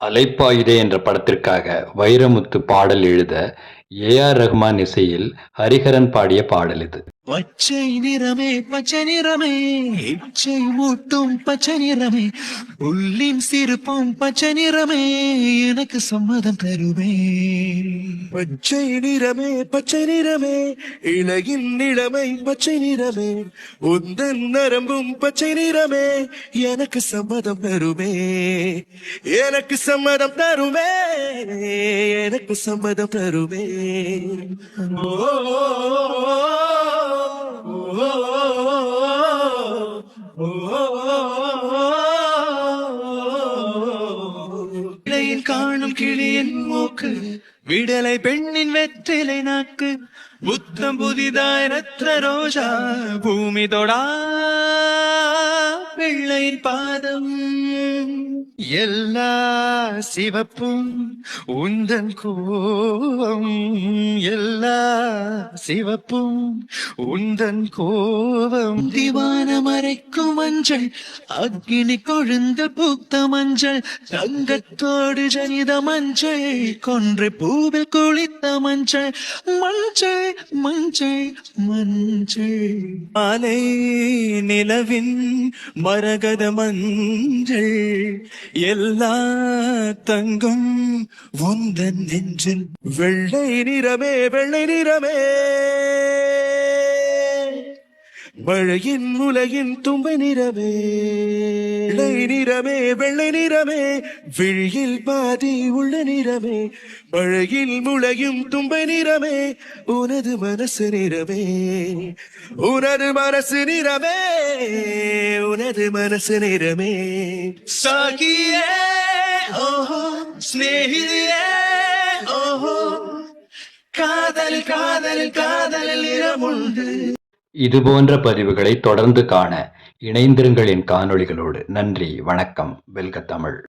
அலைப்பாயுதே என்ற படத்திற்காக வைரமுத்து பாடல் எழுத ஏ ஆர் ரஹ்மான் இசையில் ஹரிஹரன் பாடிய பாடல் இது. பச்சை நிறமே பச்சை நிறமே இச்சை மூட்டும் பச்சை நிறமே உள்ளின் சிரிப்பும் பச்சை நிறமே எனக்கு சம்மதம் தருமே. பச்சை நிறமே பச்சை நிறமே இலகின் நிலைமை பச்சை நிறமே உந்தன் நரம்பும் பச்சை நிறமே எனக்கு சம்மதம் தருமே. எனக்கு சம்மதம் தருமே எனக்கு சம்மதம் தருமே. ஓ. இடையில் காணும் கிளியின் மூக்கு விடலை பெண்ணின் வெற்றிலை நாக்கு புத்தம் புதிதாய் ரத்ன ரோஜா பூமி தொடா பிள்ளையின் பாதம். எல்லா சிவப்பும் உந்தன் கோவம். எல்லா சிவப்பும் உந்தன் கோவம். திவான மறைக்கும் மஞ்சள் அக்னி கொழுந்து பூத்த மஞ்சள் தங்கத்தோடு ஜனித மஞ்சள் கொன்று பூவில் குளித்த மஞ்சள் மஞ்சள் மஞ்சள் மஞ்சள். மாலை நிலவின் மரகத மஞ்சள் எல்லா தங்கம் உந்தன் நெஞ்சில் வெள்ளை நிறமே வெள்ளை நிறமே. மழையின் உலகின் தும்பை நிறமே. வெள்ளை நிறமே வெள்ளை நிறமே விழியில் பாதி உள்ள நிறமே. மழையில் முளையும் தும்பை நிறமே உனது மனசு நிறமே. உனது மனசு நிறமே உனது மனசு நிறமே. சாகியே ஓஹோ ஸ்நேகிதியே ஓஹோ. காதல் காதல் காதல் நிறமுண்டு இது போன்ற பதிவுகளை தொடர்ந்து காண இணைந்திருங்கள் என் காணொளிகளோடு. நன்றி வணக்கம். வெல்க தமிழ்.